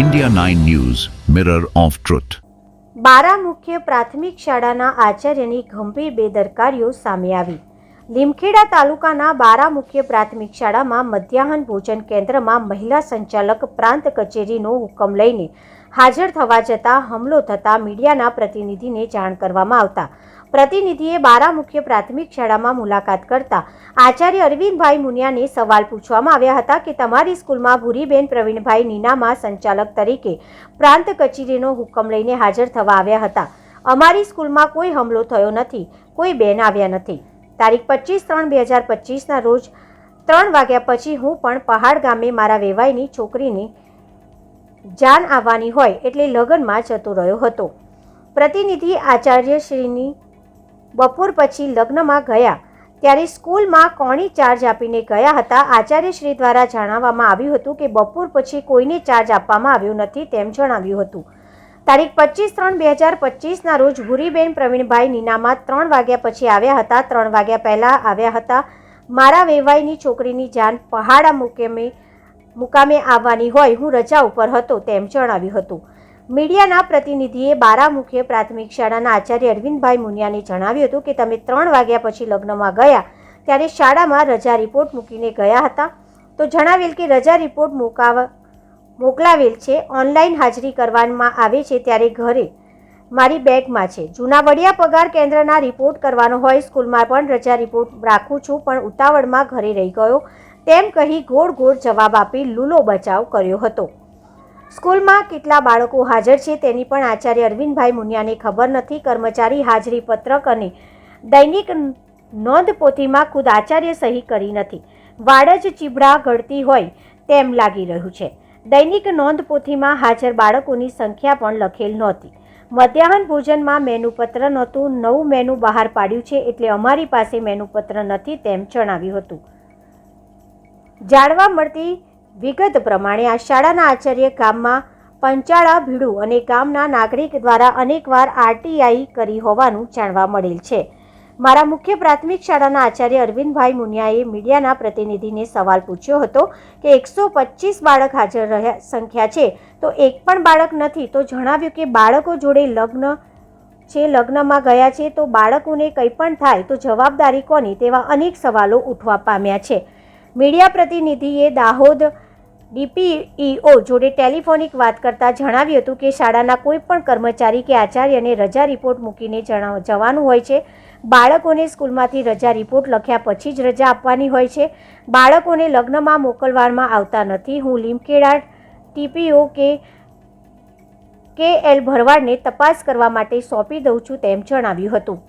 India 9 news mirror of truth બારા મુખ્ય પ્રાથમિક શાળાના આચાર્યની ગંભીર બેદરકારીઓ સામે આવી. લીમખેડા તાલુકાના બારા મુખ્ય પ્રાથમિક શાળામાં મધ્યાહન ભોજન કેન્દ્રમાં મહિલા સંચાલક પ્રાંત કચેરીનો હુકમ લઈને હાજર થવા જતાં હમલો થતાં મીડિયાના પ્રતિનિધિને જાણ કરવામાં આવતા પ્રતિનિધિએ બારા મુખ્ય પ્રાથમિક શાળામાં મુલાકાત કરતા આચાર્ય અરવિંદભાઈ મુનિયાને સવાલ પૂછવામાં આવ્યા હતા કે તમારી સ્કૂલમાં ભૂરીબેન પ્રવીણભાઈ નીનામાં સંચાલક તરીકે પ્રાંત કચેરીનો હુકમ લઈને હાજર થવા આવ્યા હતા. અમારી સ્કૂલમાં કોઈ હમલો થયો નથી, કોઈ બેન આવ્યા નથી. તારીખ પચીસ ત્રણ બે હજાર પચીસના રોજ ત્રણ વાગ્યા પછી હું પણ પહાડ ગામે મારા વેવાઈની છોકરીની જાન આવવાની હોય એટલે લગ્નમાં જતો રહ્યો હતો. પ્રતિનિધિ આચાર્યશ્રીની બપોર પછી લગ્નમાં ગયા. ત્યારે સ્કૂલમાં કોણી ચાર્જ આપીને ગયા હતા. આચાર્યશ્રી દ્વારા જણાવવામાં આવ્યું હતું કે બપોર પછી કોઈને ચાર્જ આપવામાં આવ્યો નથી તેમ જણાવ્યું હતું. તારીખ પચીસ ત્રણ બે હજાર પચીસના રોજ ભૂરીબેન પ્રવીણભાઈ નીનામાં ત્રણ વાગ્યા પછી આવ્યા હતા. ત્રણ વાગ્યા પહેલાં આવ્યા હતા. મારા વેવાઈની છોકરીની જાન પહાડા મુકેમે મુકામે આવવાની હોય, હું રજા ઉપર હતો, તેમ જણાવ્યું હતું. મીડિયાના પ્રતિનિધિએ બારા પ્રાથમિક શાળાના આચાર્ય અરવિંદભાઈ મુનિયાને જણાવ્યું હતું કે તમે ત્રણ વાગ્યા પછી લગ્નમાં ગયા, ત્યારે શાળામાં રજા રિપોર્ટ મૂકીને ગયા હતા. તો જણાવેલ કે રજા રિપોર્ટ મુકાવા, મોકલાવેલ છે, ઓનલાઈન હાજરી કરવામાં આવે છે ત્યારે ઘરે. મારી બેગમાં છે. જૂના વડિયા પગાર કેન્દ્રના રિપોર્ટ કરવાનો હોય, સ્કૂલમાં પણ રજા રિપોર્ટ રાખું છું, પણ ઉતાવળમાં ઘરે રહી ગયો. તેમ કહી ગોળ ગોળ જવાબ આપી લૂલો બચાવ કર્યો હતો. સ્કૂલમાં કેટલા બાળકો હાજર છે તેની પણ આચાર્ય અરવિંદભાઈ મુનિયાને ખબર નથી. કર્મચારી હાજરી પત્રક અને દૈનિક નોંધ પોથીમાં ખુદ આચાર્ય સહી કરી નથી. વાડજ ચીબડા ઘડતી હોય તેમ લાગી રહ્યું છે. દૈનિક નોંધ પોથીમાં હાજર બાળકોની સંખ્યા પણ લખેલ નહોતી. મધ્યાહન ભોજનમાં મેનુપત્ર નહોતું, નવું મેનુ બહાર પાડ્યું છે એટલે અમારી પાસે મેનુપત્ર નથી તેમ જણાવ્યું હતું. જાણવા મળતી વિગત પ્રમાણે આ શાળાના આચાર્ય ગામમાં પંચાળા ભીડું અને ગામના નાગરિક દ્વારા અનેકવાર આરટીઆઈ કરી હોવાનું જાણવા મળેલ છે. મારા મુખ્ય પ્રાથમિક શાળાના આચાર્ય અરવિંદભાઈ મુનિયાએ મીડિયાના પ્રતિનિધિને સવાલ પૂછ્યો હતો કે એકસો પચીસ બાળક હાજર રહ્યા સંખ્યા છે, તો એક પણ બાળક નથી, તો જણાવ્યું કે બાળકો જોડે લગ્ન છે, લગ્નમાં ગયા છે, તો બાળકોને કંઈ પણ થાય, તો જવાબદારી કોની તેવા અનેક સવાલો ઉઠવા પામ્યા છે. મીડિયા પ્રતિનિધિએ દાહોદ ડીપીઈઓ જોડે ટેલિફોનિક વાત કરતા જણાવ્યું હતું કે શાળાના કોઈ પણ કર્મચારી કે આચાર્યને રજા રિપોર્ટ મૂકીને જવાનું હોય છે. બાળકોને સ્કૂલમાંથી રજા રિપોર્ટ લખ્યા પછી જ રજા આપવાની હોય છે. બાળકોને લગ્નમાં મોકલવામાં આવતા નથી. હું લીમકેડા ટીપીઓ કે કે એલ ભરવાડને તપાસ કરવા માટે સોંપી દઉં છું તેમ જણાવ્યું હતું.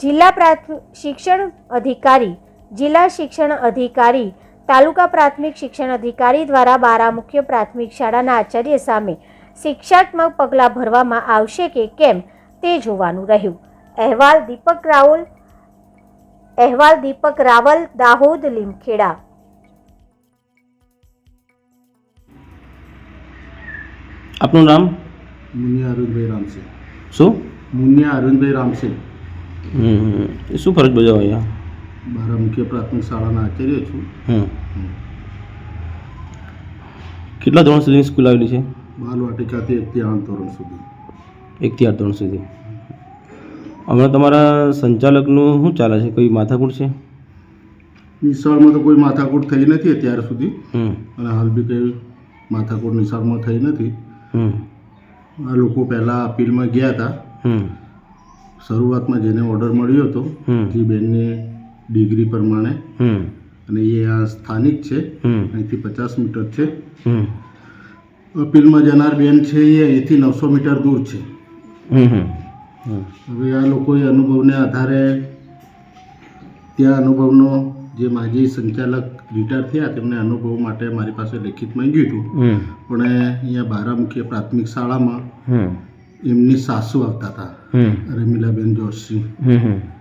જિલ્લા પ્રાથમિક શિક્ષણ અધિકારી, જિલ્લા શિક્ષણ અધિકારી તાલુકા પ્રાથમિક શિક્ષણ અધિકારી દ્વારા બારા મુખ્ય પ્રાથમિક શાળાના આચાર્ય સામે શિક્ષાત્મક પગલાં ભરવામાં આવશે કે કેમ તે જોવાનું રહ્યું. અહેવાલ દીપક રાવલ અહેવાલ દીપક રાવલ દાહોદ લીમખેડા. આપનું નામ? મુનિયા અરુણભાઈ રામસે શું? મુનિયા અરુણભાઈ રામસે શું ફરજ બજાવો અહીંયા? મારા મુખ્ય પ્રાથમિક શાળાના આચાર્ય છું. હમ. કેટલા ધોરણ સુધીની સ્કૂલ આવેલી છે? બાલવાટિકાથી એકથી આઠ ધોરણ સુધી. એકથી આઠ ધોરણ સુધી. હમણાં તમારા સંચાલકનું શું ચાલે છે? કોઈ માથાકૂટ છે? નિશાળમાં તો કોઈ માથાકૂટ થઈ નથી અત્યાર સુધી. અને હાલ બી કંઈ માથાકૂટ નિશાળમાં થઈ નથી. આ લોકો પહેલાં અપીલમાં ગયા હતા. શરૂઆતમાં જેને ઓર્ડર મળ્યો હતો. જે બેનની ડિગ્રી પ્રમાણે. હમ. અને એ આ સ્થાનિક છે. અહીંથી પચાસ મીટર છે. હમ. અપીલમાં જનાર બેન છે એ અહીંથી નવસો મીટર દૂર છે. હવે આ લોકોએ અનુભવને આધારે ત્યાં અનુભવનો જે માજી સંચાલક રિટાયર થયા તેમને અનુભવ માટે મારી પાસે લેખિત માંગ્યું હતું. પણ અહીંયા બારામુખી પ્રાથમિક શાળામાં એમની સાસુ આવતા હતા. રમીલાબેન જોશી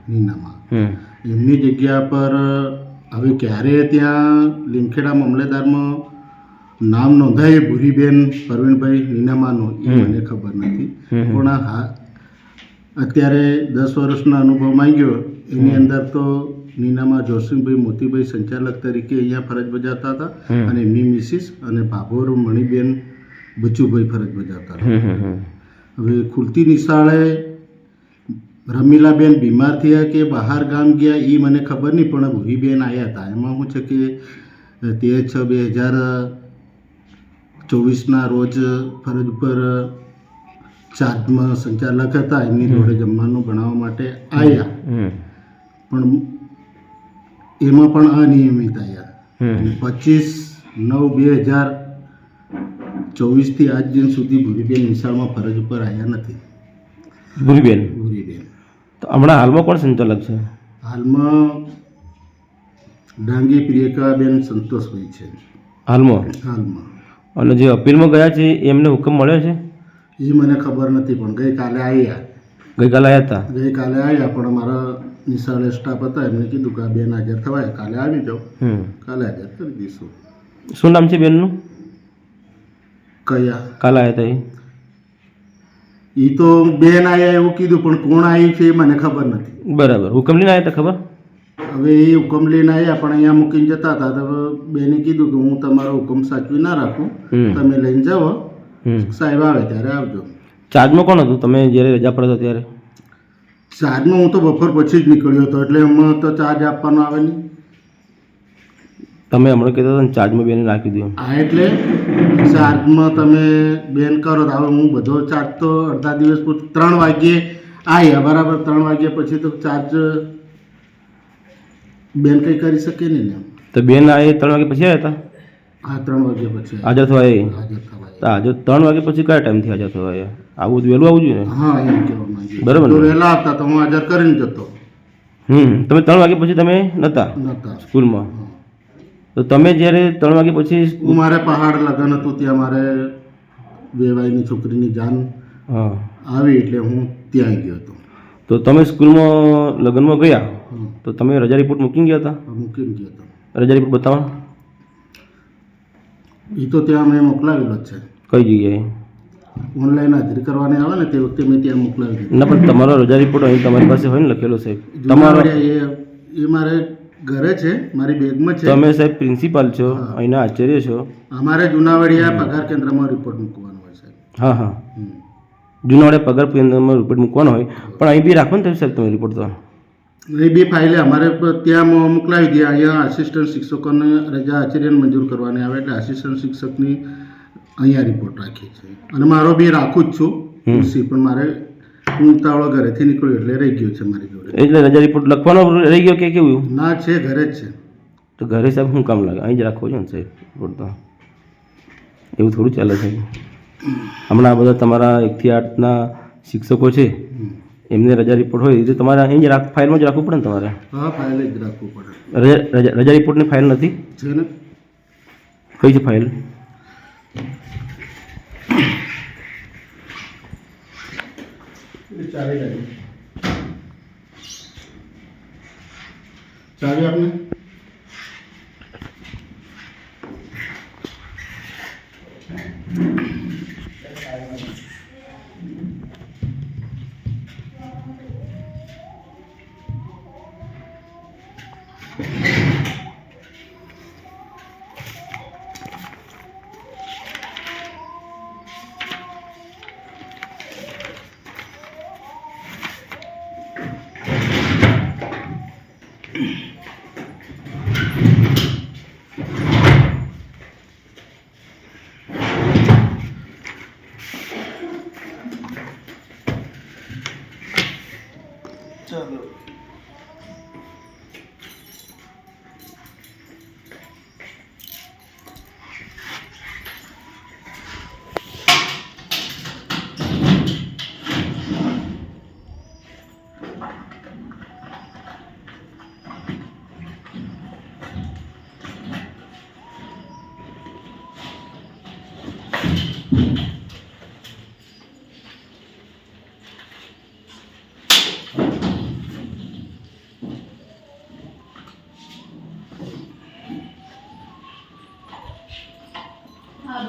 નીનામાં. એમની જગ્યા પર હવે ક્યારે ત્યાં લીમખેડા મામલેદારમાં નામ નોંધાય ભૂરીબેન પરવીણભાઈ નીનામાનું એ મને ખબર નથી. પણ હા અત્યારે દસ વર્ષનો અનુભવ માંગ્યો એની અંદર તો નીનામાં જોશીભાઈ મોતીભાઈ સંચાલક તરીકે અહીંયા ફરજ બજાવતા હતા અને એમની મિસિસ અને ભાભોર મણિબેન બચુભાઈ ફરજ બજાવતા હતા. હવે ખુલતી નિશાળે રમીલાબેન બીમાર થયા કે બહાર ગામ ગયા એ મને ખબર નહીં પણ ભૂરીબેન આવ્યા હતા. એમાં શું છે કે તેર છ બે હજાર ચોવીસના રોજ ફરજ ઉપર ચાર્જમાં સંચાલક હતા એમની જોડે જમવાનું ભણાવવા માટે આવ્યા પણ એમાં પણ અનિયમિત આવ્યા પચીસ નવ બે હજાર ચોવીસથી આજ દિન સુધી ભૂરીબેન નિશાળમાં ફરજ ઉપર આવ્યા નથી. ભૂરીબેન? ભૂરીબેન. તો હમણાં હાલમાં કોણ સંચાલક છે? હાલમાં ડાંગી પ્રિયકાબેન સંતોષભાઈ છે. હાલમાં? હાલમાં. અને જે અપીલમાં ગયા છે એમને હુકમ મળ્યો છે? એ મને ખબર નથી પણ ગઈકાલે આવ્યા ગઈકાલે આવ્યા હતા? ગઈકાલે આવ્યા પણ અમારા નિશાળે સ્ટાફ હતા એમને કીધું કે આ બેન હાજર થવાય કાલે આવી જાઓ. કાલે હાજર કરી દઈશું. શું નામ છે બેનનું? કયા? કાલે આવ્યા હતા એ? એ તો બેન આવ્યા એવું કીધું પણ કોણ આવી છે એ મને ખબર નથી. બરાબર. હુકમ લઈને આવ્યા તો ખબર? હવે એ હુકમ લઈને આવ્યા પણ અહીંયા મૂકીને જતા હતા. તો બેને કીધું કે હું તમારો હુકમ સાચવી ના રાખું. તમે લઈને જાઓ. સાહેબ આવે ત્યારે આવજો. ચાર્જમાં કોણ હતું? તમે જ્યારે રજા પર હતા ત્યારે? ચાર્જમાં હું તો બપોર પછી જ નીકળ્યો હતો એટલે એમાં તો ચાર્જ આપવાનો આવે નહીં. તમે હમણાં કહેતા હતા ને ચાર્જમાં બેને નાખી દીધું હા એટલે ચાર્જમાં તમે બેન કરો તો હવે હું બધો ચાર્જ તો અડધા દિવસ ત્રણ વાગ્યે આવ્યા બરાબર ત્રણ વાગ્યા પછી તો ચાર્જ બેન કંઈ કરી શકે નહીં ને તો બેન આ ત્રણ વાગે પછી આવ્યા હતા? હા ત્રણ વાગ્યા પછી હાજર થવા હાજર થવાય તો આજે ત્રણ વાગે પછી કયા ટાઈમથી હાજર થવા આવ્યા આવું વહેલું આવવું જોઈએ ને? હા એમ કહેવા બરાબર? વહેલા હતા તો હું હાજર કરીને જતો. હમ તમે ત્રણ વાગે પછી તમે નહોતા નહોતા સ્કૂલમાં? તો તમે જ્યારે ત્રણ વાગે પછી હું મારે પહાડ લગ્ન હતું ત્યાં મારે વેવાઈની છોકરીની જાન હા. આવી એટલે હું ત્યાં ગયો હતો. તો તમે સ્કૂલમાં લગ્નમાં ગયા? તો તમે રજા રિપોર્ટ મૂકીને ગયા હતા? મૂકીને ગયો હતો. રજા રિપોર્ટ બતાવો એ તો ત્યાં મેં મોકલાવેલો જ છે. કઈ જગ્યાએ? ઓનલાઈન હાજરી કરવાની આવે ને તે વખતે મેં ત્યાં મોકલાવી ના પણ તમારો રજા રિપોર્ટ અહીં તમારી પાસે હોય ને લખેલો સાહેબ તમારો એ એ મારે ઘરે છે મારી બેગમાં છે. તમે સાહેબ પ્રિન્સિપાલ છો અહીંના આચાર્ય છો. અમારે જુનાવાડિયા પગાર કેન્દ્રમાં રિપોર્ટ મૂકવાનો હોય છે હા હા. હમ. પગાર કેન્દ્રમાં રિપોર્ટ મૂકવાનો હોય. પણ અહીં બી રાખો ને સાહેબ તમે રિપોર્ટ તો. એ બી ફાઇલે અમારે ત્યાં મોકલાવી દે. અહીંયા આસિસ્ટન્ટ શિક્ષકોને રજા આચાર્યને મંજૂર કરવાની આવે એટલે આસિસ્ટન્ટ શિક્ષકની અહીંયા રિપોર્ટ રાખી છે અને મારો બી રાખું જ છું. પણ મારે હું ઉતાવળો ઘરેથી નીકળ્યો એટલે રહી ગયો છે મારી જોડે. એટલે રજા રિપોર્ટ લખવાનો રહી ગયો કે કેવું? ના છે ઘરે જ છે. તો ઘરે સાહેબ શું કામ લાગે? અહીં જ રાખવો છે ને સાહેબ રિપોર્ટ તો. એવું થોડું ચાલે છે. હમણાં આ બધા તમારા એકથી આઠના શિક્ષકો છે એમને રજા રિપોર્ટ હોય તો તમારે અહીં જ રાખ ફાઇલમાં જ રાખવું પડે ને તમારે? હા ફાઇલ જ રાખવું પડે. રજા રજા રજા રિપોર્ટની ફાઇલ નથી? છે ને? કઈ છે ફાઇલ ચાવી લાવી ચાવી આપને?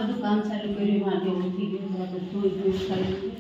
બધું કામ ચાલુ કર્યું માટે ઉઠી ગયું આ બધું જોઈ કર્યું.